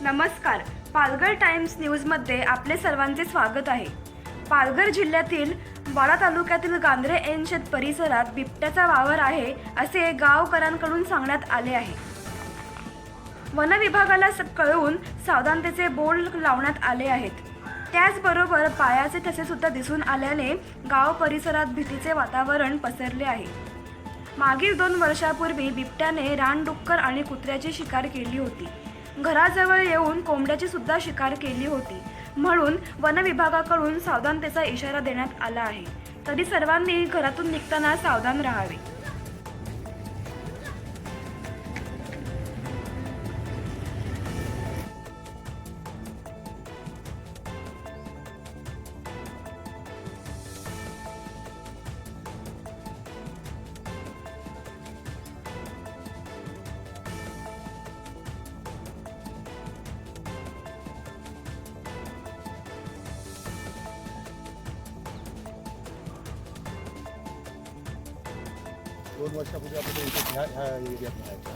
नमस्कार. पालघर टाइम्स न्यूजमध्ये आपले सर्वांचे स्वागत आहे. पालघर जिल्ह्यातील वाडा तालुक्यातील गांद्रे एन शेत परिसरात बिबट्याचा वावर आहे असे गावकऱ्यांकडून सांगण्यात आले आहे. वन विभागाला स- कळवून सावधानतेचे बोर्ड लावण्यात आले आहेत. त्याचबरोबर पायाचे ठसे सुद्धा दिसून आल्याने गाव परिसरात भीतीचे वातावरण पसरले आहे. मागील दोन वर्षापूर्वी बिबट्याने रानडुक्कर आणि कुत्र्याची शिकार केली होती. घराजवळ येऊन कोंबड्याची सुद्धा शिकार केली होती. म्हणून वनविभागाकडून सावधानतेचा इशारा देण्यात आला आहे. तरी सर्वांनी घरातून निघताना सावधान राहावे. दोन वर्षापूर्वी आपण इथे ह्या ह्या एरियात राहायचा.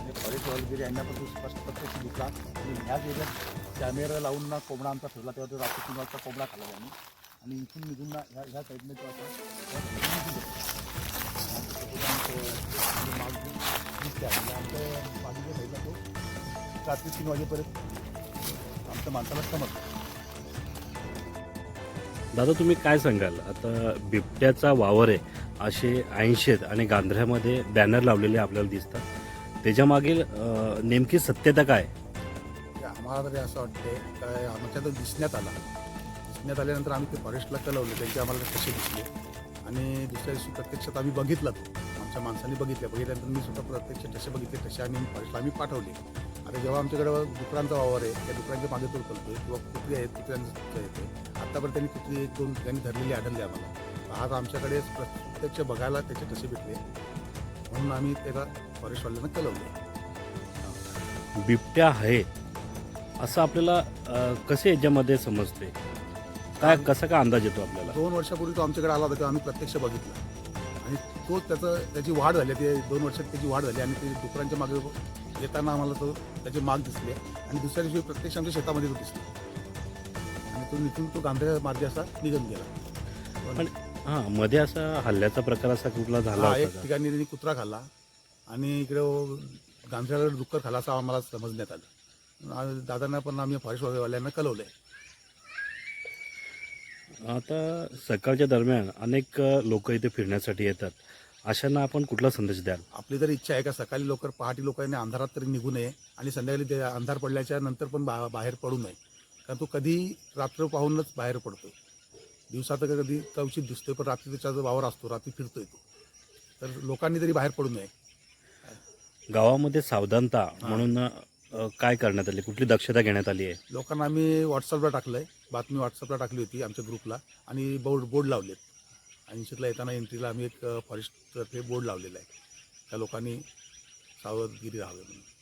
आणि फॉरेस्ट वगैरे यांना पण स्पष्ट प्रत्यक्ष दिसला. आणि ह्याच एरियात कॅमेरा लावून ना कोंबडा आमचा ठेवला तेव्हा तो रात्री तीन वाजता कोंबडा खाला त्यांनी. आणि इथून निघून ना ह्या ह्या साईडने तो आता ह्या आमचं- दिसते आमच्या बाजूच्या साईडला तो रात्री तीन वाजेपर्यंत आमच्या माणसाला समजतो दादा तुम्ही काय सांगाल? आता बिबट्याचा वावर आहे असे ऐंशीत आणि गांधऱ्यामध्ये बॅनर लावलेले आपल्याला दिसतात. त्याच्या मागील नेमकी सत्यता काय? आम्हाला तरी असं वाटते काय आमच्या तर दिसण्यात आला. दिसण्यात आल्यानंतर आम्ही ते फॉरेस्टला कळवले त्यांचे आम्हाला कसे दिसले? आणि दुसऱ्या दिवशी प्रत्यक्षात आम्ही बघितला. तो आमच्या माणसांनी बघितलं. बघितल्यानंतर मी सुद्धा प्रत्यक्ष जसे बघितले तसे आम्ही फॉरेस्टला आम्ही पाठवले. आता जेव्हा आमच्याकडे डुकरांचा वावर आहे त्या डुकरांच्या मागे तो करतोय किंवा कुत्री आहेत कुत्र्यांचं येते आतापर्यंत त्यांनी कुत्री एक दोन त्यांनी धरलेली आढळली आम्हाला. आज आमच्याकडे प्रत्यक्ष बघायला त्याचे तसे भेटले म्हणून आम्ही त्याला फॉरेस्टवाल्यांना कळवले बिबट्या आहे असं आपल्याला कसे याच्यामध्ये समजते? काय कसा काय अंदाज येतो आपल्याला? दोन वर्षापूर्वी तो आमच्याकडे आला होता आम्ही प्रत्यक्ष बघितला. आणि तो त्याचं त्याची वाढ झाली ते दोन वर्षात त्याची वाढ झाली आणि ते डुकरांच्या मागे येताना आम्हाला तो त्याचे माग दिसले आणि दुसऱ्या दिवशी प्रत्यक्ष आमच्या शेतामध्ये तो दिसला आणि तो निघून तो गांधऱ्या मार्गे असा निघून गेला. पण हा मध्ये असा हल्ल्याचा प्रकार असा कुठला झाला हा एक होता का? ठिकाणी त्यांनी कुत्रा खाल्ला आणि इकडे गांधऱ्याला डुक्कर खाल्ला असं आम्हाला समजण्यात आलं. आणि दादांना पण आम्ही फॉरेस्टवाल्यांना कळवलंय. आता सकाळच्या दरम्यान अनेक लोक इथे फिरण्यासाठी येतात. अशांना आपण कुठला संदेश द्याल? आपली तर इच्छा आहे का सकाळी लवकर पहाटे लोकांनी अंधारात तरी निघू नये आणि संध्याकाळी ते अंधार पडल्याच्या नंतर पण बा बाहेर पडू नये. कारण तो कधी रात्र पाहूनच बाहेर पडतो दिवसात कधी कवचित दिसतोय पण रात्री त्याचा जो वावर असतो रात्री फिरतोय तो. तर लोकांनी तरी बाहेर पडू नये. गावामध्ये सावधानता म्हणून अं, काय करण्यात आली? कुठली दक्षता घेण्यात आली आहे? लोकांना आम्ही व्हॉट्सअपला टाकलंय. बातमी व्हॉट्सअपला टाकली होती आमच्या ग्रुपला आणि बोर्ड बोर्ड लावलेत. ऐंशीतला येताना एंट्रीला आम्ही एक फॉरेस्टतर्फे बोर्ड लावलेला आहे. त्या लोकांनी सावधगिरी राहावी म्हणून.